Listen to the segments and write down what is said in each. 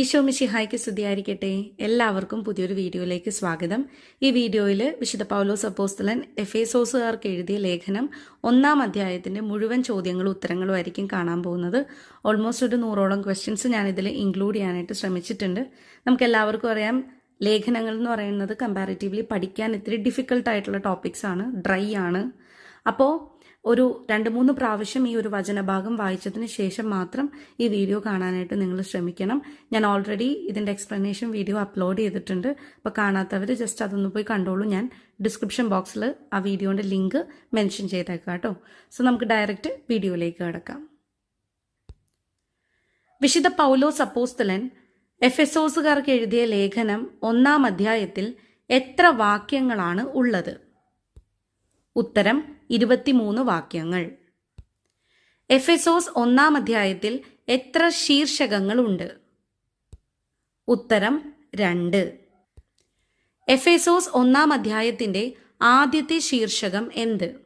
ഈശോ മിഷിഹായ്ക്ക് സ്തുതിയായിരിക്കട്ടെ. എല്ലാവർക്കും പുതിയൊരു വീഡിയോയിലേക്ക് സ്വാഗതം. ഈ വീഡിയോയിൽ വിശുദ്ധ പൗലോസ് അപ്പോസ്തലൻ എഫേസോസുകാർക്ക് എഴുതിയ ലേഖനം ഒന്നാം അധ്യായത്തിന്റെ മുഴുവൻ ചോദ്യങ്ങളും ഉത്തരങ്ങളും ആയിരിക്കും കാണാൻ പോകുന്നത്. ഓൾമോസ്റ്റ് ഒരു നൂറോളം ക്വസ്റ്റ്യൻസ് ഞാൻ ഇതിൽ ഇൻക്ലൂഡ് ചെയ്യാനായിട്ട് ശ്രമിച്ചിട്ടുണ്ട്. നമുക്ക് എല്ലാവർക്കും അറിയാം ലേഖനങ്ങൾ എന്ന് പറയുന്നത് കമ്പാരിറ്റീവ്ലി പഠിക്കാൻ ഇത്തിരി ഡിഫിക്കൽട്ടായിട്ടുള്ള ടോപ്പിക്സ് ആണ് ഡ്രൈ ആണ്. അപ്പോൾ ഒരു രണ്ട് മൂന്ന് പ്രാവശ്യം ഈ ഒരു വചനഭാഗം വായിച്ചതിന് ശേഷം മാത്രം ഈ വീഡിയോ കാണാനായിട്ട് നിങ്ങൾ ശ്രമിക്കണം. ഞാൻ ഓൾറെഡി ഇതിന്റെ എക്സ്പ്ലനേഷൻ വീഡിയോ അപ്ലോഡ് ചെയ്തിട്ടുണ്ട്. അപ്പോൾ കാണാത്തവർ ജസ്റ്റ് അതൊന്ന് പോയി കണ്ടോളൂ. ഞാൻ ഡിസ്ക്രിപ്ഷൻ ബോക്സിൽ ആ വീഡിയോന്റെ ലിങ്ക് മെൻഷൻ ചെയ്തേക്കാം കേട്ടോ. സോ നമുക്ക് ഡയറക്റ്റ് വീഡിയോയിലേക്ക് കിടക്കാം. വിശുദ്ധ പൗലോസ് അപ്പോസ്തലൻ എസോസുകാർക്ക് എഴുതിയ ലേഖനം ഒന്നാം അധ്യായത്തിൽ എത്ര വാക്യങ്ങളാണ് ഉള്ളത്? ഉത്തരം ഇരുപത്തിമൂന്ന് വാക്യങ്ങൾ. എഫെസോസ് ഒന്നാം അധ്യായത്തിൽ എത്ര ശീർഷകങ്ങളുണ്ട്? ഉത്തരം രണ്ട്. എഫെസോസ് ഒന്നാം അധ്യായത്തിന്റെ ആദ്യത്തെ ശീർഷകം എന്ത്?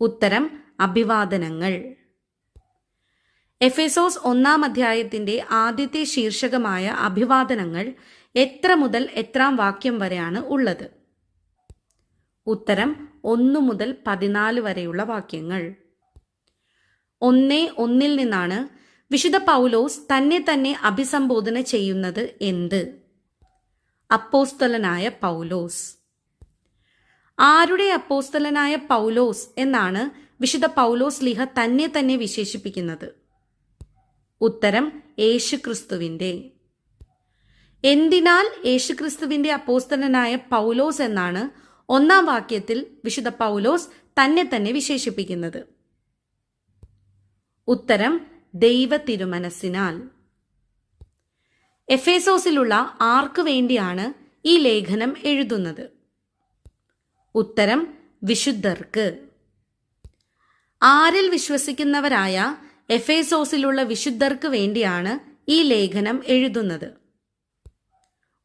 ഉത്തരം അഭിവാദനങ്ങൾ. എഫെസോസ് ഒന്നാം അധ്യായത്തിന്റെ ആദ്യത്തെ ശീർഷകമായ അഭിവാദനങ്ങൾ എത്ര മുതൽ എത്രാം വാക്യം വരെയാണ് ഉള്ളത്? ഉത്തരം ഒന്നു മുതൽ പതിനാല് വരെയുള്ള വാക്യങ്ങൾ. ഒന്നേ ഒന്നിൽ നിന്നാണ് വിശുദ്ധ പൗലോസ് തന്നെ തന്നെ അഭിസംബോധന ചെയ്യുന്നത് എന്ത്? അപ്പോസ്തലനായ പൗലോസ്. ആരുടെ അപ്പോസ്തലനായ പൗലോസ് എന്നാണ് വിശുദ്ധ പൗലോസ് ലിഹ തന്നെ തന്നെ വിശേഷിപ്പിക്കുന്നത്? ഉത്തരം യേശുക്രിസ്തുവിന്റെ എന്തിനാൽ യേശുക്രിസ്തുവിന്റെ അപ്പോസ്തലനായ പൗലോസ് എന്നാണ് ഒന്നാം വാക്യത്തിൽ വിശുദ്ധ പൗലോസ് തന്നെ തന്നെ വിശേഷിപ്പിക്കുന്നത്. ഉത്തരം ദൈവ തിരുമനസ്സിനാൽ എഫേസോസിലുള്ള ആർക്കു വേണ്ടിയാണ് ഈ ലേഖനം എഴുതുന്നത്? ഉത്തരം വിശുദ്ധർക്ക്. ആരിൽ വിശ്വസിക്കുന്നവരായ എഫേസോസിലുള്ള വിശുദ്ധർക്ക് വേണ്ടിയാണ് ഈ ലേഖനം എഴുതുന്നത്?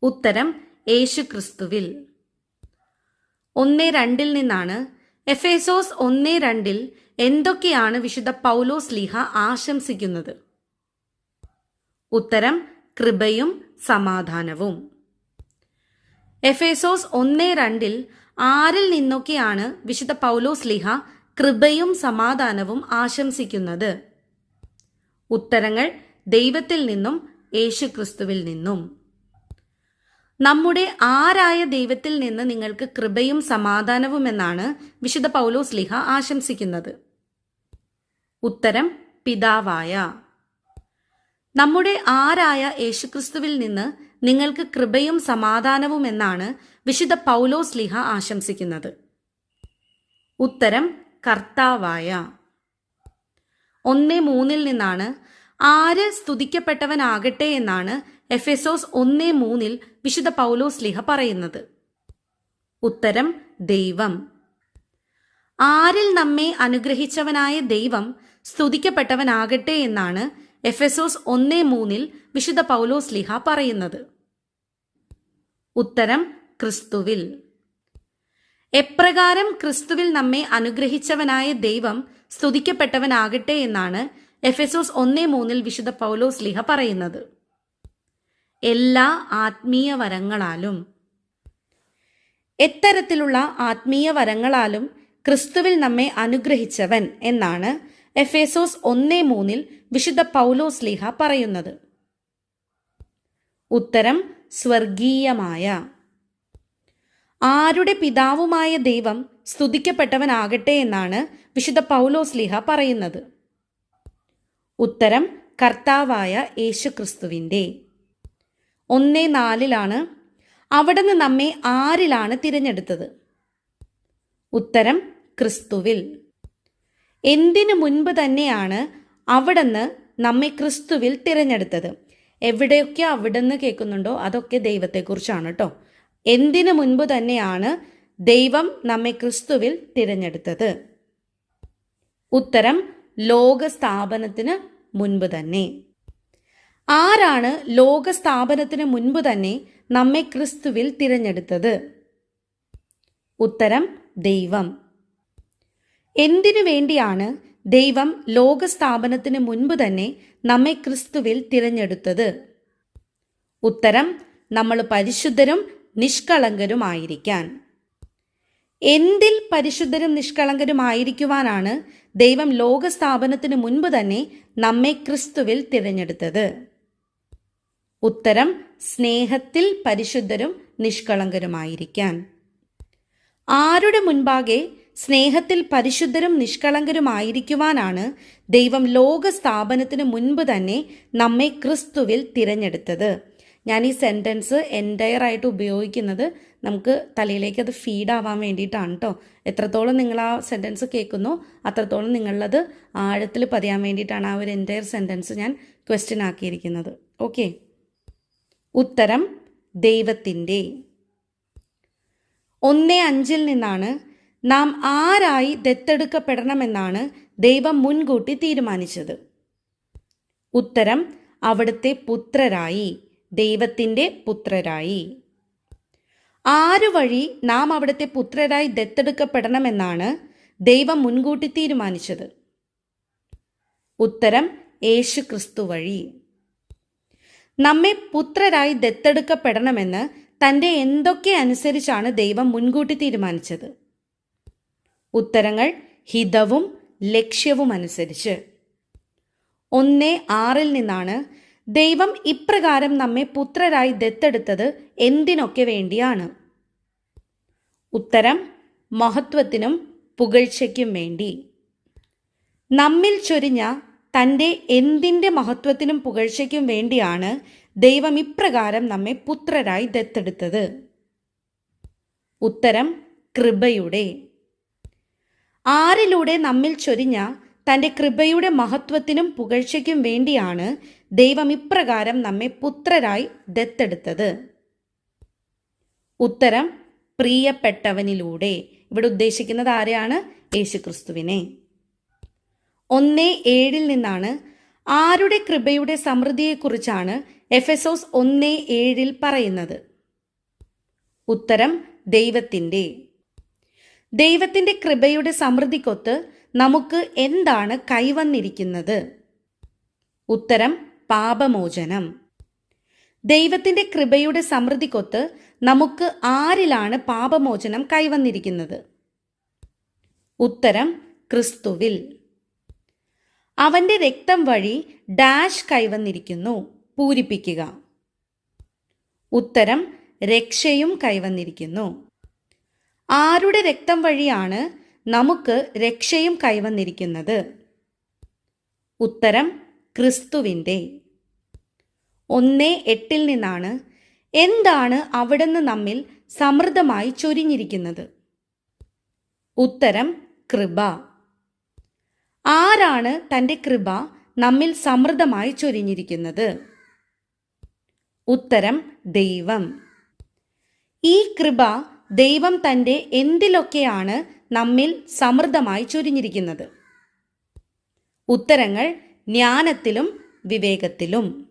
ഉത്തരം യേശുക്രിസ്തുവിൽ. ഒന്ന് രണ്ടിൽ നിന്നാണ് എഫേസോസ് ഒന്ന് രണ്ടിൽ എന്തൊക്കെയാണ് വിശുദ്ധ പൗലോസ് ലീഹ ആശംസിക്കുന്നത്? ഉത്തരം കൃപയും സമാധാനവും. എഫേസോസ് ഒന്ന് രണ്ടിൽ ആരിൽ നിന്നൊക്കെയാണ് വിശുദ്ധ പൗലോസ് ലീഹ കൃപയും സമാധാനവും ആശംസിക്കുന്നത്? ഉത്തരങ്ങൾ ദൈവത്തിൽ നിന്നും യേശുക്രിസ്തുവിൽ നിന്നും. നമ്മുടെ ആരായ ദൈവത്തിൽ നിന്ന് നിങ്ങൾക്ക് കൃപയും സമാധാനവും എന്നാണ് വിശുദ്ധ പൗലോസ് ലിഹ ആശംസിക്കുന്നത്. ഉത്തരം പിതാവായ. നമ്മുടെ ആരായ യേശുക്രിസ്തുവിൽ നിന്ന് നിങ്ങൾക്ക് കൃപയും സമാധാനവും എന്നാണ് വിശുദ്ധ പൗലോസ് ലിഹ ആശംസിക്കുന്നത്. ഉത്തരം കർത്താവായ. ഒന്നേ മൂന്നിൽ നിന്നാണ് ആര് സ്തുതിക്കപ്പെട്ടവനാകട്ടെ എന്നാണ് എഫെസോസ് ഒന്നേ മൂന്നിൽ വിശുദ്ധ പൗലോസ് ലിഹ പറയുന്നത്. ഉത്തരം ദൈവം. ആരിൽ നമ്മെ അനുഗ്രഹിച്ചവനായ ദൈവം സ്തുതിക്കപ്പെട്ടവനാകട്ടെ എന്നാണ് എഫെസോസ് ഒന്നേ മൂന്നിൽ വിശുദ്ധ പൗലോസ് ലിഹ പറയുന്നത്. ഉത്തരം ക്രിസ്തുവിൽ. എപ്രകാരം ക്രിസ്തുവിൽ നമ്മെ അനുഗ്രഹിച്ചവനായ ദൈവം സ്തുതിക്കപ്പെട്ടവനാകട്ടെ എന്നാണ് എഫെസോസ് ഒന്നേ മൂന്നിൽ വിശുദ്ധ പൗലോസ് ലിഹ പറയുന്നത്. എല്ലാ ആത്മീയ വരങ്ങളാലും. എത്തരത്തിലുള്ള ആത്മീയ വരങ്ങളാലും ക്രിസ്തുവിൽ നമ്മെ അനുഗ്രഹിച്ചവൻ എന്നാണ് എഫേസോസ് ഒന്നേ മൂന്നിൽ വിശുദ്ധ പൗലോസ് ലീഹ പറയുന്നത്. ഉത്തരം സ്വർഗീയമായ. ആരുടെ പിതാവുമായ ദൈവം സ്തുതിക്കപ്പെട്ടവനാകട്ടെ എന്നാണ് വിശുദ്ധ പൗലോസ് ലീഹ പറയുന്നത്. ഉത്തരം കർത്താവായ യേശുക്രിസ്തുവിന്റെ. ഒന്നേ നാലിലാണ്. അവിടുന്ന് നമ്മെ ആരിലാണ് തിരഞ്ഞെടുത്തത്? ഉത്തരം ക്രിസ്തുവിൽ. എന്തിനു മുൻപ് തന്നെയാണ് അവിടുന്ന് നമ്മെ ക്രിസ്തുവിൽ തിരഞ്ഞെടുത്തത്? എവിടെയൊക്കെ അവിടുന്ന് കേൾക്കുന്നുണ്ടോ അതൊക്കെ ദൈവത്തെക്കുറിച്ചാണ് കേട്ടോ എന്തിനു മുൻപ് തന്നെയാണ് ദൈവം നമ്മെ ക്രിസ്തുവിൽ തിരഞ്ഞെടുത്തത്? ഉത്തരം ലോക സ്ഥാപനത്തിന് മുൻപ് തന്നെ. ആരാണ് ലോക സ്ഥാപനത്തിന് മുൻപ് തന്നെ നമ്മെ ക്രിസ്തുവിൽ തിരഞ്ഞെടുത്തത്? ഉത്തരം ദൈവം. എന്തിനു വേണ്ടിയാണ് ദൈവം ലോക സ്ഥാപനത്തിന് മുൻപ് തന്നെ നമ്മെ ക്രിസ്തുവിൽ തിരഞ്ഞെടുത്തത്? ഉത്തരം നമ്മൾ പരിശുദ്ധരും നിഷ്കളങ്കരുമായിരിക്കാൻ എന്തിൽ പരിശുദ്ധരും നിഷ്കളങ്കരുമായിരിക്കുവാനാണ് ദൈവം ലോകസ്ഥാപനത്തിന് മുൻപ് തന്നെ നമ്മെ ക്രിസ്തുവിൽ തിരഞ്ഞെടുത്തത്? ഉത്തരം സ്നേഹത്തിൽ പരിശുദ്ധരും നിഷ്കളങ്കരുമായിരിക്കാൻ. ആരുടെ മുൻപാകെ സ്നേഹത്തിൽ പരിശുദ്ധരും നിഷ്കളങ്കരുമായിരിക്കുവാനാണ് ദൈവം ലോക സ്ഥാപനത്തിന് മുൻപ് തന്നെ നമ്മെ ക്രിസ്തുവിൽ തിരഞ്ഞെടുത്തത്. ഞാൻ ഈ സെന്റൻസ് എന്റയർ ആയിട്ട് ഉപയോഗിക്കുന്നത് നമുക്ക് തലയിലേക്ക് അത് ഫീഡാവാൻ വേണ്ടിയിട്ടാണ് കേട്ടോ എത്രത്തോളം നിങ്ങൾ ആ സെന്റൻസ് കേൾക്കുന്നു അത്രത്തോളം നിങ്ങളത് ആഴത്തിൽ പതിയാൻ വേണ്ടിയിട്ടാണ് ആ ഒരു എന്റയർ സെന്റൻസ് ഞാൻ ക്വസ്റ്റ്യൻ ആക്കിയിരിക്കുന്നത്. ഓക്കെ ഉത്തരം ദൈവത്തിന്റെ. ഒന്ന് അഞ്ചിൽ നിന്നാണ് നാം ആരായി ദത്തെടുക്കപ്പെടണമെന്നാണ് ദൈവം മുൻകൂട്ടി തീരുമാനിച്ചത്. ഉത്തരം അവിടുത്തെ പുത്രരായി ദൈവത്തിന്റെ പുത്രരായി. ആരു വഴി നാം അവിടുത്തെ പുത്രരായി ദത്തെടുക്കപ്പെടണമെന്നാണ് ദൈവം മുൻകൂട്ടി തീരുമാനിച്ചത്. ഉത്തരം യേശു ക്രിസ്തു വഴി. നമ്മെ പുത്രരായി ദത്തെടുക്കപ്പെടണമെന്ന് തന്റെ എന്തൊക്കെ അനുസരിച്ചാണ് ദൈവം മുൻകൂട്ടി തീരുമാനിച്ചത്? ഉത്തരങ്ങൾ ഹിതവും ലക്ഷ്യവും അനുസരിച്ച്. ഒന്ന് ആറിൽ നിന്നാണ് ദൈവം ഇപ്രകാരം നമ്മെ പുത്രരായി ദത്തെടുത്തത് എന്തിനൊക്കെ വേണ്ടിയാണ്? ഉത്തരം മഹത്വത്തിനും പുകഴ്ചയ്ക്കും വേണ്ടി. നമ്മിൽ ചൊരിഞ്ഞ തന്റെ എന്തിന്റെ മഹത്വത്തിനും പുകഴ്ചയ്ക്കും വേണ്ടിയാണ് ദൈവം ഇപ്രകാരം നമ്മെ പുത്രരായി ദത്തെടുത്തത്? ഉത്തരം കൃപയുടെ. ആരിലൂടെ നമ്മിൽ ചൊരിഞ്ഞ തന്റെ കൃപയുടെ മഹത്വത്തിനും പുകഴ്ചയ്ക്കും വേണ്ടിയാണ് ദൈവം ഇപ്രകാരം നമ്മെ പുത്രരായി ദത്തെടുത്തത്? ഉത്തരം പ്രിയപ്പെട്ടവനിലൂടെ. ഇവിടെ ഉദ്ദേശിക്കുന്നത് ആരെയാണ്? യേശുക്രിസ്തുവിനെ. ഒന്ന് ഏഴിൽ നിന്നാണ് ആരുടെ കൃപയുടെ സമൃദ്ധിയെക്കുറിച്ചാണ് എഫെസോസ് ഒന്ന് ഏഴിൽ പറയുന്നത്? ഉത്തരം ദൈവത്തിന്റെ. ദൈവത്തിന്റെ കൃപയുടെ സമൃദ്ധിക്കൊത്ത് നമുക്ക് എന്താണ് കൈവന്നിരിക്കുന്നത്? ഉത്തരം പാപമോചനം. ദൈവത്തിന്റെ കൃപയുടെ സമൃദ്ധിക്കൊത്ത് നമുക്ക് ആരിലാണ് പാപമോചനം കൈവന്നിരിക്കുന്നത്? ഉത്തരം ക്രിസ്തുവിൽ. അവന്റെ രക്തം വഴി ഡാഷ് കൈവന്നിരിക്കുന്നു. പൂരിപ്പിക്കുക. ഉത്തരം രക്ഷയും കൈവന്നിരിക്കുന്നു. ആരുടെ രക്തം വഴിയാണ് നമുക്ക് രക്ഷയും കൈവന്നിരിക്കുന്നത്? ഉത്തരം ക്രിസ്തുവിന്റെ ഒന്ന് എട്ടിൽ നിന്നാണ് എന്താണ് അവിടുന്ന് നമ്മിൽ സമൃദ്ധമായി ചൊരിഞ്ഞിരിക്കുന്നത്? ഉത്തരം കൃപ. ആരാണ് തന്റെ കൃപ നമ്മിൽ സമൃദ്ധമായി ചൊരിഞ്ഞിരിക്കുന്നത്? ഉത്തരം ദൈവം. ഈ കൃപ ദൈവം തന്റെ എന്തിലൊക്കെയാണ് നമ്മിൽ സമൃദ്ധമായി ചൊരിഞ്ഞിരിക്കുന്നത്? ഉത്തരങ്ങൾ ജ്ഞാനത്തിലും വിവേകത്തിലും.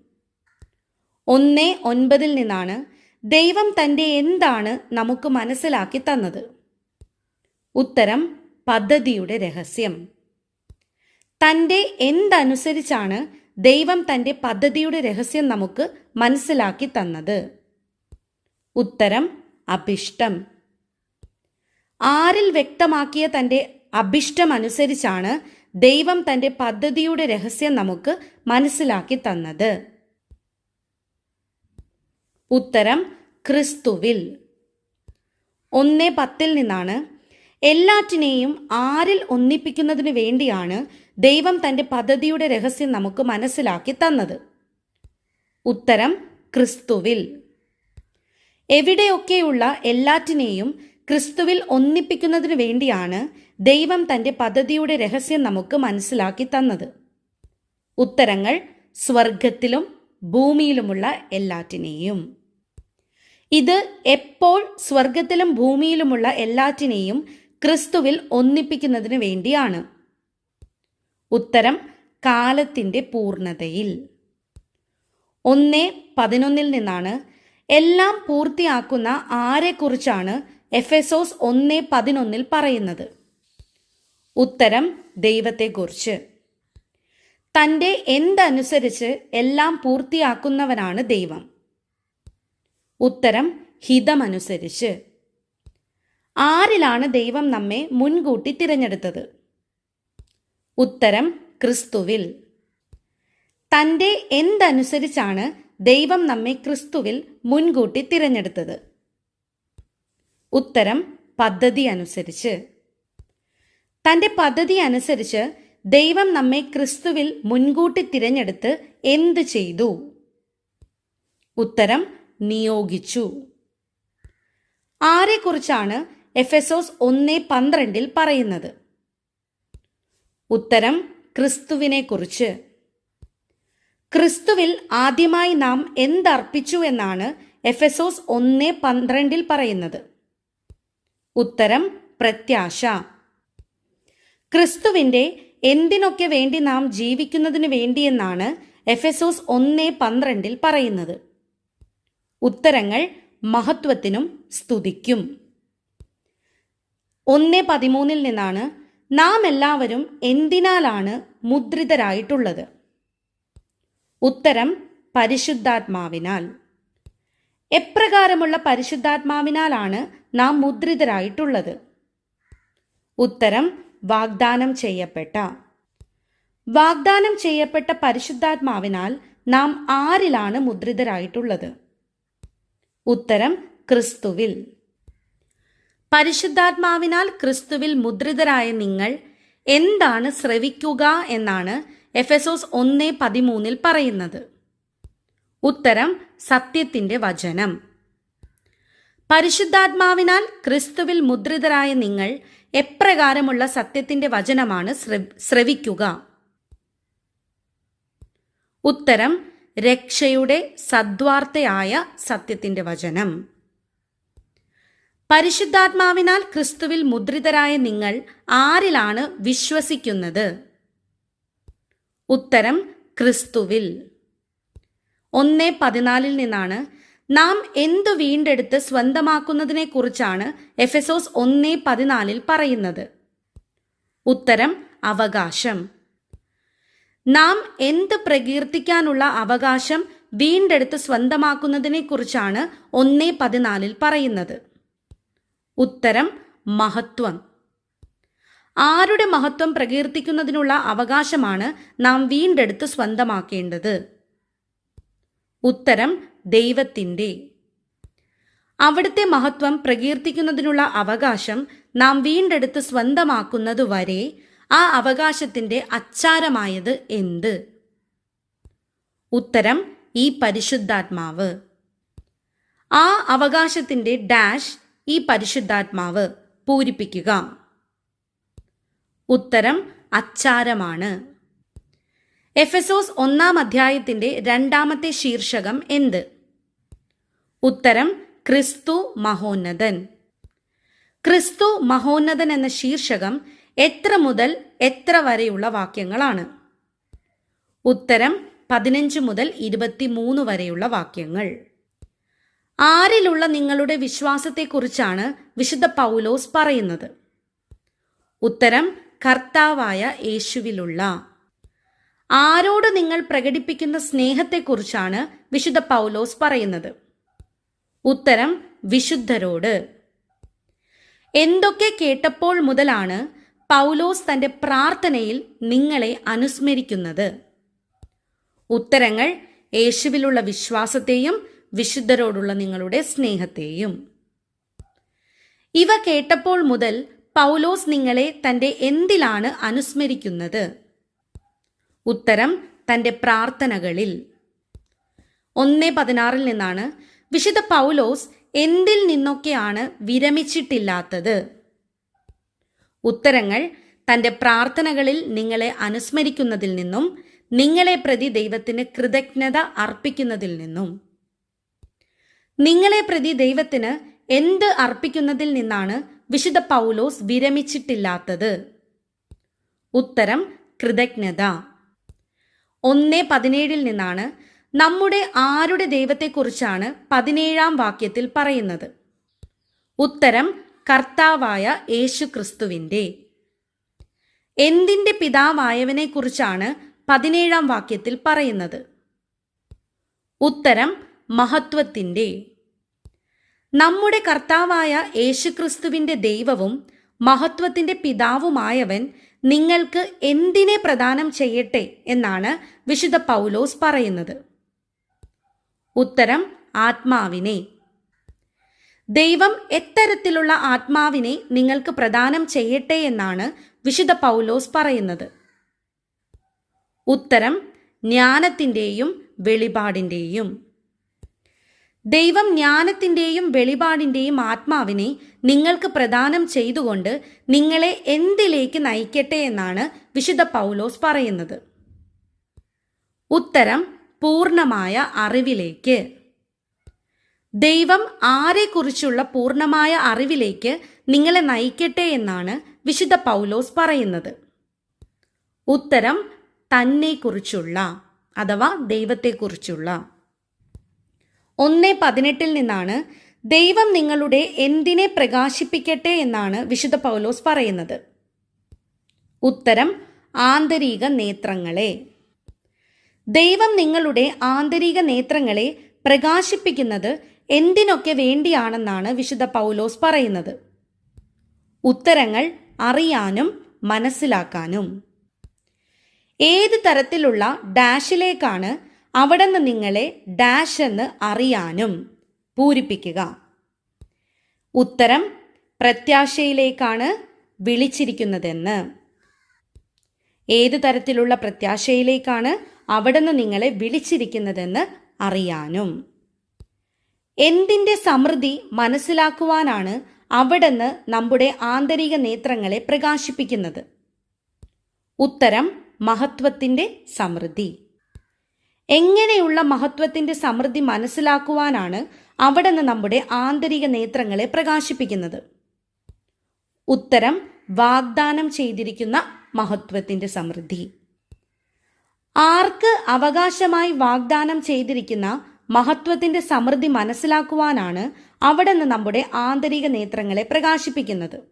ഒന്ന് ഒൻപതിൽ നിന്നാണ് ദൈവം തന്റെ എന്താണ് നമുക്ക് മനസ്സിലാക്കി തന്നത്? ഉത്തരം പദ്ധതിയുടെ രഹസ്യം. തന്റെ എന്തനുസരിച്ചാണ് ദൈവം തന്റെ പദ്ധതിയുടെ രഹസ്യം നമുക്ക് മനസ്സിലാക്കി തന്നത്. ഉത്തരം അഭിഷ്ടം. ആരിൽ വ്യക്തമാക്കിയ തന്റെ അഭിഷ്ടം അനുസരിച്ചാണ് ദൈവം തന്റെ പദ്ധതിയുടെ രഹസ്യം നമുക്ക് മനസ്സിലാക്കി തന്നത്. ഉത്തരം ക്രിസ്തുവിൽ. ഒന്ന് പത്തിൽ നിന്നാണ് എല്ലാറ്റിനെയും ആരിൽ ഒന്നിപ്പിക്കുന്നതിന് വേണ്ടിയാണ് ദൈവം തന്റെ പദ്ധതിയുടെ രഹസ്യം നമുക്ക് മനസ്സിലാക്കി തന്നത്. ഉത്തരം ക്രിസ്തുവിൽ. എവിടെയൊക്കെയുള്ള എല്ലാറ്റിനെയും ക്രിസ്തുവിൽ ഒന്നിപ്പിക്കുന്നതിന് വേണ്ടിയാണ് ദൈവം തന്റെ പദ്ധതിയുടെ രഹസ്യം നമുക്ക് മനസ്സിലാക്കി തന്നത്. ഉത്തരങ്ങൾ സ്വർഗത്തിലും ഭൂമിയിലുമുള്ള എല്ലാറ്റിനെയും. ഇത് എപ്പോൾ സ്വർഗത്തിലും ഭൂമിയിലുമുള്ള എല്ലാറ്റിനെയും ക്രിസ്തുവിൽ ഒന്നിപ്പിക്കുന്നതിന് വേണ്ടിയാണ്. ഉത്തരം കാലത്തിന്റെ പൂർണതയിൽ. ഒന്ന് പതിനൊന്നിൽ നിന്നാണ് എല്ലാം പൂർത്തിയാക്കുന്ന ആരെക്കുറിച്ചാണ് എഫെസോസ് ഒന്ന് പതിനൊന്നിൽ പറയുന്നത്? ഉത്തരം ദൈവത്തെക്കുറിച്ച്. തന്റെ എന്തനുസരിച്ച് എല്ലാം പൂർത്തിയാക്കുന്നവനാണ് ദൈവം. ഉത്തരം ഹിതമനുസരിച്ച്. ആരിലാണ് ദൈവം നമ്മെ മുൻകൂട്ടി തിരഞ്ഞെടുത്തത്? ഉത്തരം ക്രിസ്തുവിൽ. തന്റെ എന്തനുസരിച്ചാണ് ദൈവം നമ്മെ ക്രിസ്തുവിൽ മുൻകൂട്ടി തിരഞ്ഞെടുത്തത്? ഉത്തരം പദ്ധതി അനുസരിച്ച്. തന്റെ പദ്ധതി അനുസരിച്ച് ദൈവം നമ്മെ ക്രിസ്തുവിൽ മുൻകൂട്ടി തിരഞ്ഞെടുത്ത് എന്ത് ചെയ്തു? ഉത്തരം നിയോഗിച്ചു. ആരെക്കുറിച്ചാണ് എഫെസോസ് ഒന്ന് പന്ത്രണ്ടിൽ പറയുന്നത്? ഉത്തരം ക്രിസ്തുവിനെക്കുറിച്ച്. ക്രിസ്തുവിൽ ആദ്യമായി നാം എന്തർപ്പിച്ചു എന്നാണ് എഫെസോസ് ഒന്ന് പന്ത്രണ്ടിൽ പറയുന്നത്. ഉത്തരം പ്രത്യാശ. ക്രിസ്തുവിന്റെ എന്തിനൊക്കെ വേണ്ടി നാം ജീവിക്കുന്നതിന് വേണ്ടിയെന്നാണ് എഫെസോസ് ഒന്ന് പന്ത്രണ്ടിൽ പറയുന്നത്. ഉത്തരങ്ങൾ മഹത്വത്തിനും സ്തുതിക്കും. ഒന്ന് പതിമൂന്നിൽ നിന്നാണ് നാം എല്ലാവരും എന്തിനാലാണ് മുദ്രിതരായിട്ടുള്ളത്? ഉത്തരം പരിശുദ്ധാത്മാവിനാൽ. എപ്രകാരമുള്ള പരിശുദ്ധാത്മാവിനാലാണ് നാം മുദ്രിതരായിട്ടുള്ളത്? ഉത്തരം വാഗ്ദാനം ചെയ്യപ്പെട്ട. വാഗ്ദാനം ചെയ്യപ്പെട്ട പരിശുദ്ധാത്മാവിനാൽ നാം ആരിലാണ് മുദ്രിതരായിട്ടുള്ളത്? ഉത്തരം ക്രിസ്തുവിൽ. പരിശുദ്ധാത്മാവിനാൽ ക്രിസ്തുവിൽ മുദ്രിതരായ നിങ്ങൾ എന്താണ് ശ്രവിക്കുക എന്നാണ് എഫെസോസ് ഒന്ന് പതിമൂന്നിൽ പറയുന്നത്. ഉത്തരം സത്യത്തിന്റെ വചനം. പരിശുദ്ധാത്മാവിനാൽ ക്രിസ്തുവിൽ മുദ്രിതരായ നിങ്ങൾ എപ്രകാരമുള്ള സത്യത്തിന്റെ വചനമാണ് ശ്രവിക്കുക. ഉത്തരം രക്ഷയുടെ സദ്വാർത്തയായ സത്യത്തിന്റെ വചനം. പരിശുദ്ധാത്മാവിനാൽ ക്രിസ്തുവിൽ മുദ്രിതരായ നിങ്ങൾ ആരിലാണ് വിശ്വസിക്കുന്നത്? ഉത്തരം ക്രിസ്തുവിൽ. ഒന്ന് പതിനാലിൽ നിന്നാണ് നാം എന്തു വീണ്ടെടുത്ത് സ്വന്തമാക്കുന്നതിനെ കുറിച്ചാണ് എഫെസോസ് ഒന്ന് പതിനാലിൽ പറയുന്നത്. ഉത്തരം അവകാശം. നാം എന്ത് പ്രകീർത്തിക്കാനുള്ള അവകാശം വീണ്ടെടുത്ത് സ്വന്തമാക്കുന്നതിനെ കുറിച്ചാണ് ഒന്ന് പതിനാലിൽ പറയുന്നത്. ഉത്തരം മഹത്വം. ആരുടെ മഹത്വം പ്രകീർത്തിക്കുന്നതിനുള്ള അവകാശമാണ് നാം വീണ്ടെടുത്ത് സ്വന്തമാക്കേണ്ടത്? ഉത്തരം ദൈവത്തിന്റെ. അവിടുത്തെ മഹത്വം പ്രകീർത്തിക്കുന്നതിനുള്ള അവകാശം നാം വീണ്ടെടുത്ത് സ്വന്തമാക്കുന്നത് വരെ ആ അവകാശത്തിന്റെ അച്ചാരമായത് എന്ത്? ഉത്തരം ഈ പരിശുദ്ധാത്മാവ്. ആ അവകാശത്തിന്റെ ഡാഷ് ഈ പരിശുദ്ധാത്മാവ് പൂരിപ്പിക്കുക. ഉത്തരം അച്ചാരമാണ്. എഫെസോസ് ഒന്നാം അധ്യായത്തിന്റെ രണ്ടാമത്തെ ശീർഷകം എന്ത്? ഉത്തരം ക്രിസ്തു മഹോന്നതൻ. ക്രിസ്തു മഹോന്നതൻ എന്ന ശീർഷകം എത്ര മുതൽ എത്ര വരെയുള്ള വാക്യങ്ങളാണ്? ഉത്തരം പതിനഞ്ച് മുതൽ ഇരുപത്തിമൂന്ന് വരെയുള്ള വാക്യങ്ങൾ. ആരിലുള്ള നിങ്ങളുടെ വിശ്വാസത്തെക്കുറിച്ചാണ് വിശുദ്ധ പൗലോസ് പറയുന്നത്? ഉത്തരം കർത്താവായ യേശുവിലുള്ള. ആരോട് നിങ്ങൾ പ്രകടിപ്പിക്കുന്ന സ്നേഹത്തെക്കുറിച്ചാണ് വിശുദ്ധ പൗലോസ് പറയുന്നത്? ഉത്തരം വിശുദ്ധരോട്. എന്തൊക്കെ കേട്ടപ്പോൾ മുതലാണ് പൗലോസ് തന്റെ പ്രാർത്ഥനയിൽ നിങ്ങളെ അനുസ്മരിക്കുന്നത്? ഉത്തരങ്ങൾ യേശുവിലുള്ള വിശ്വാസത്തെയും വിശുദ്ധരോടുള്ള നിങ്ങളുടെ സ്നേഹത്തെയും. ഇവ കേട്ടപ്പോൾ മുതൽ പൗലോസ് നിങ്ങളെ തന്റെ എന്തിലാണ് അനുസ്മരിക്കുന്നത്? ഉത്തരം തന്റെ പ്രാർത്ഥനകളിൽ. ഒന്ന് പതിനാറിൽ നിന്നാണ് വിശുദ്ധ പൗലോസ് എന്തിൽ നിന്നൊക്കെയാണ് വിരമിച്ചിട്ടില്ലാത്തത്? ഉത്തരങ്ങൾ തന്റെ പ്രാർത്ഥനകളിൽ നിങ്ങളെ അനുസ്മരിക്കുന്നതിൽ നിന്നും നിങ്ങളെ പ്രതി ദൈവത്തിന് കൃതജ്ഞത അർപ്പിക്കുന്നതിൽ നിന്നും. നിങ്ങളെ പ്രതി ദൈവത്തിന് എന്ത് അർപ്പിക്കുന്നതിൽ നിന്നാണ് വിശുദ്ധ പൗലോസ് വിരമിച്ചിട്ടില്ലാത്തത്? ഉത്തരം കൃതജ്ഞത. ഒന്ന് പതിനേഴിൽ നിന്നാണ് നമ്മുടെ ആരുടെ ദൈവത്തെക്കുറിച്ചാണ് പതിനേഴാം വാക്യത്തിൽ പറയുന്നത്? ഉത്തരം കർത്താവായ യേശു ക്രിസ്തുവിന്റെ എന്തിന്റെ പിതാവായവനെക്കുറിച്ചാണ് പതിനേഴാം വാക്യത്തിൽ പറയുന്നത്? ഉത്തരം മഹത്വത്തിന്റെ. നമ്മുടെ കർത്താവായ യേശുക്രിസ്തുവിന്റെ ദൈവവും മഹത്വത്തിന്റെ പിതാവുമായവൻ നിങ്ങൾക്ക് എന്തിനെ പ്രദാനം ചെയ്യട്ടെ എന്നാണ് വിശുദ്ധ പൗലോസ് പറയുന്നത്. ഉത്തരം ആത്മാവിനെ. ദൈവം എത്തരത്തിലുള്ള ആത്മാവിനെ നിങ്ങൾക്ക് പ്രദാനം ചെയ്യട്ടെ എന്നാണ് വിശുദ്ധ പൗലോസ് പറയുന്നത്. ഉത്തരം ജ്ഞാനത്തിന്റെയും വെളിപാടിന്റെയും. ദൈവം ജ്ഞാനത്തിന്റെയും വെളിപാടിന്റെയും ആത്മാവിനെ നിങ്ങൾക്ക് പ്രദാനം ചെയ്തുകൊണ്ട് നിങ്ങളെ എന്തിലേക്ക് നയിക്കട്ടെ എന്നാണ് വിശുദ്ധ പൗലോസ് പറയുന്നത്. ഉത്തരം പൂർണമായ അറിവിലേക്ക്. ദൈവം ആരെക്കുറിച്ചുള്ള പൂർണമായ അറിവിലേക്ക് നിങ്ങളെ നയിക്കട്ടെ എന്നാണ് വിശുദ്ധ പൗലോസ് പറയുന്നത്. ഉത്തരം തന്നെക്കുറിച്ചുള്ള അഥവാ ദൈവത്തെക്കുറിച്ചുള്ള. ഒന്ന് പതിനെട്ടിൽ നിന്നാണ് ദൈവം നിങ്ങളുടെ എന്തിനെ പ്രകാശിപ്പിക്കട്ടെ എന്നാണ് വിശുദ്ധ പൗലോസ് പറയുന്നത്. ഉത്തരം ആന്തരിക നേത്രങ്ങളെ ദൈവം നിങ്ങളുടെ ആന്തരിക നേത്രങ്ങളെ പ്രകാശിപ്പിക്കുന്നത് എന്തിനൊക്കെ വേണ്ടിയാണെന്നാണ് വിശുദ്ധ പൗലോസ് പറയുന്നത്. ഉത്തരങ്ങൾ അറിയാനും മനസ്സിലാക്കാനും ഏത് തരത്തിലുള്ള ഡാഷിലേക്കാണ് അവിടെ നിന്ന് നിങ്ങളെ ഡാഷ് എന്ന് അറിയാനും പൂരിപ്പിക്കുക. ഉത്തരം പ്രത്യാശയിലേക്കാണ് വിളിച്ചിരിക്കുന്നതെന്ന്. ഏത് തരത്തിലുള്ള പ്രത്യാശയിലേക്കാണ് അവിടെ നിന്ന് നിങ്ങളെ വിളിച്ചിരിക്കുന്നതെന്ന് അറിയാനും. എന്തിന്റെ സമൃദ്ധി മനസ്സിലാക്കുവാനാണ് അവിടുന്ന് നമ്മുടെ ആന്തരിക നേത്രങ്ങളെ പ്രകാശിപ്പിക്കുന്നത്. ഉത്തരം മഹത്വത്തിന്റെ സമൃദ്ധി. എങ്ങനെയുള്ള മഹത്വത്തിന്റെ സമൃദ്ധി മനസ്സിലാക്കുവാനാണ് അവിടുന്ന് നമ്മുടെ ആന്തരിക നേത്രങ്ങളെ പ്രകാശിപ്പിക്കുന്നത്. ഉത്തരം വാഗ്ദാനം ചെയ്തിരിക്കുന്ന മഹത്വത്തിന്റെ സമൃദ്ധി. ആർക്ക് അവകാശമായി വാഗ്ദാനം ചെയ്തിരിക്കുന്ന മഹത്വത്തിന്റെ സമൃദ്ധി മനസ്സിലാക്കുവാനാണ് അവിടെ നിന്ന് നമ്മുടെ ആന്തരിക നേത്രങ്ങളെ പ്രകാശിപ്പിക്കുന്നത്.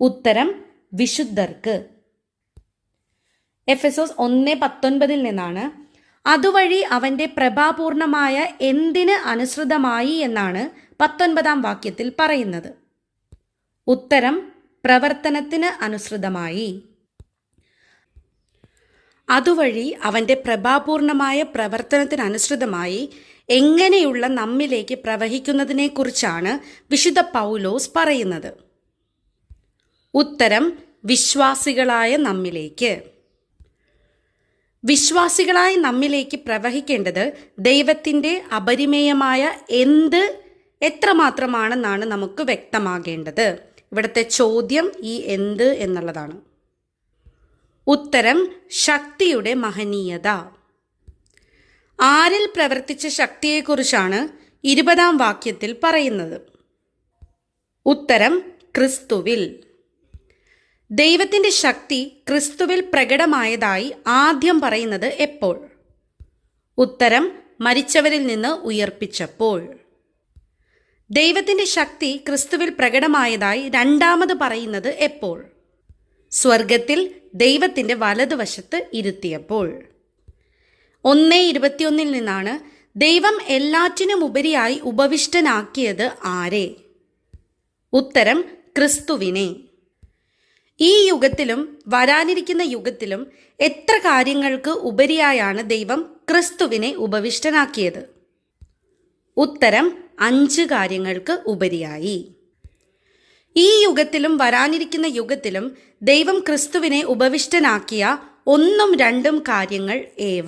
ഉത്തരം വിശുദ്ധർക്ക്. എഫ് എസ് ഒന്ന് പത്തൊൻപതിൽ നിന്നാണ് അതുവഴി അവന്റെ പ്രഭാപൂർണമായ എന്തിന് അനുസൃതമായി എന്നാണ് പത്തൊൻപതാം വാക്യത്തിൽ പറയുന്നത്. ഉത്തരം പ്രവർത്തനത്തിന് അനുസൃതമായി. അതുവഴി അവന്റെ പ്രഭാപൂർണമായ പ്രവർത്തനത്തിനനുസൃതമായി എങ്ങനെയുള്ള നമ്മിലേക്ക് പ്രവഹിക്കുന്നതിനെക്കുറിച്ചാണ് വിശുദ്ധ പൗലോസ് പറയുന്നത്. ഉത്തരം വിശ്വാസികളായ നമ്മിലേക്ക്. വിശ്വാസികളായ നമ്മിലേക്ക് പ്രവഹിക്കേണ്ടത് ദൈവത്തിന്റെ അപരിമേയമായ എന്ത് എത്രമാത്രമാണെന്നാണ് നമുക്ക് വ്യക്തമാകേണ്ടത്. ഇവിടുത്തെ ചോദ്യം ഈ എന്ത് എന്നുള്ളതാണ്. ഉത്തരം ശക്തിയുടെ മഹനീയത. ആരിൽ പ്രവർത്തിച്ച ശക്തിയെക്കുറിച്ചാണ് ഇരുപതാം വാക്യത്തിൽ പറയുന്നത്. ഉത്തരം ക്രിസ്തുവിൽ. ദൈവത്തിന്റെ ശക്തി ക്രിസ്തുവിൽ പ്രകടമായതായി ആദ്യം പറയുന്നത് എപ്പോൾ? ഉത്തരം മരിച്ചവരിൽ നിന്ന് ഉയർപ്പിച്ചപ്പോൾ. ദൈവത്തിന്റെ ശക്തി ക്രിസ്തുവിൽ പ്രകടമായതായി രണ്ടാമത് പറയുന്നത് എപ്പോൾ? സ്വർഗത്തിൽ ദൈവത്തിന്റെ വലതുവശത്ത് ഇരുത്തിയപ്പോൾ. ഒന്ന് ഇരുപത്തിയൊന്നിൽ നിന്നാണ് ദൈവം എല്ലാറ്റിനും ഉപരിയായി ഉപവിഷ്ടനാക്കിയത് ആരെ? ഉത്തരം ക്രിസ്തുവിനെ. ഈ യുഗത്തിലും വരാനിരിക്കുന്ന യുഗത്തിലും എത്ര കാര്യങ്ങൾക്ക് ഉപരിയായാണ് ദൈവം ക്രിസ്തുവിനെ ഉപവിഷ്ടനാക്കിയത്? ഉത്തരം അഞ്ച് കാര്യങ്ങൾക്ക് ഉപരിയായി. ഈ യുഗത്തിലും വരാനിരിക്കുന്ന യുഗത്തിലും ദൈവം ക്രിസ്തുവിനെ ഉപവിഷ്ടനാക്കിയ ഒന്നും രണ്ടും കാര്യങ്ങൾ ഏവ?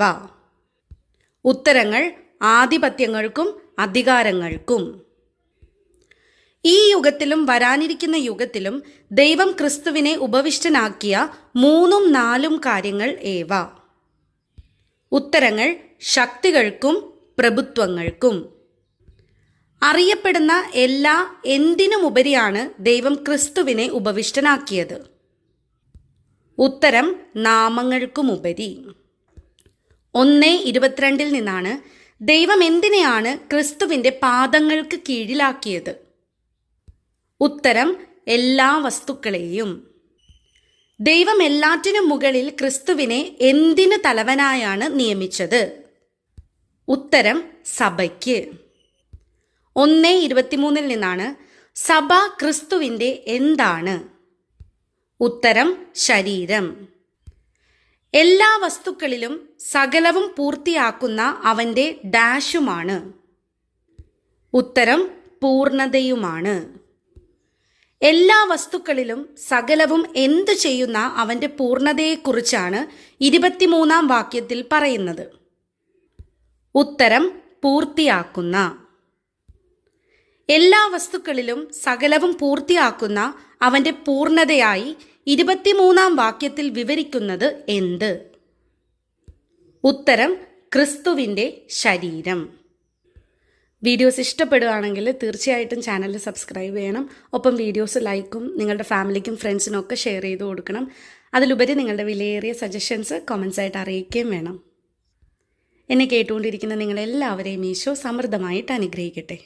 ഉത്തരങ്ങൾ ആധിപത്യങ്ങൾക്കും അധികാരങ്ങൾക്കും. ഈ യുഗത്തിലും വരാനിരിക്കുന്ന യുഗത്തിലും ദൈവം ക്രിസ്തുവിനെ ഉപവിഷ്ടനാക്കിയ മൂന്നും നാലും കാര്യങ്ങൾ ഏവ. ഉത്തരങ്ങൾ ശക്തികൾക്കും പ്രഭുത്വങ്ങൾക്കും. അറിയപ്പെടുന്ന എല്ലാ എന്തിനുമുപരിയാണ് ദൈവം ക്രിസ്തുവിനെ ഉപവിഷ്ടനാക്കിയത്? ഉത്തരം നാമങ്ങൾക്കുമുപരി. ഒന്ന് ഇരുപത്തിരണ്ടിൽ നിന്നാണ് ദൈവം എന്തിനെയാണ് ക്രിസ്തുവിന്റെ പാദങ്ങൾക്ക് കീഴിലാക്കിയത്? ഉത്തരം എല്ലാ വസ്തുക്കളെയും. ദൈവം എല്ലാറ്റിനും മുകളിൽ ക്രിസ്തുവിനെ എന്തിനു തലവനായാണ് നിയമിച്ചത്? ഉത്തരം സഭയ്ക്ക്. ഒന്ന് ഇരുപത്തിമൂന്നിൽ നിന്നാണ് സഭ ക്രിസ്തുവിന്റെ എന്താണ്? ഉത്തരം ശരീരം. എല്ലാ വസ്തുക്കളിലും സകലവും പൂർത്തിയാക്കുന്ന അവന്റെ ഡാഷുമാണ്. ഉത്തരം പൂർണതയുമാണ്. എല്ലാ വസ്തുക്കളിലും സകലവും എന്തു ചെയ്യുന്ന അവന്റെ പൂർണതയെക്കുറിച്ചാണ് ഇരുപത്തിമൂന്നാം വാക്യത്തിൽ പറയുന്നത്. ഉത്തരം പൂർത്തിയാക്കുന്ന. എല്ലാ വസ്തുക്കളിലും സകലവും പൂർത്തിയാക്കുന്ന അവന്റെ പൂർണതയായി ഇരുപത്തിമൂന്നാം വാക്യത്തിൽ വിവരിക്കുന്നത് എന്ത്? ഉത്തരം ക്രിസ്തുവിന്റെ ശരീരം. വീഡിയോസ് ഇഷ്ടപ്പെടുകയാണെങ്കിൽ തീർച്ചയായിട്ടും ചാനൽ സബ്സ്ക്രൈബ് ചെയ്യണം. ഒപ്പം വീഡിയോസ് ലൈക്കും നിങ്ങളുടെ ഫാമിലിക്കും ഫ്രണ്ട്സിനും ഒക്കെ ഷെയർ ചെയ്ത് കൊടുക്കണം. അതിലുപരി നിങ്ങളുടെ വിലയേറിയ സജഷൻസ് കമൻസ് ആയിട്ട് അറിയിക്കുകയും വേണം. എന്നെ കേട്ടുകൊണ്ടിരിക്കുന്ന നിങ്ങളെല്ലാവരെയും ഈശോ സമൃദ്ധമായിട്ട് അനുഗ്രഹിക്കട്ടെ.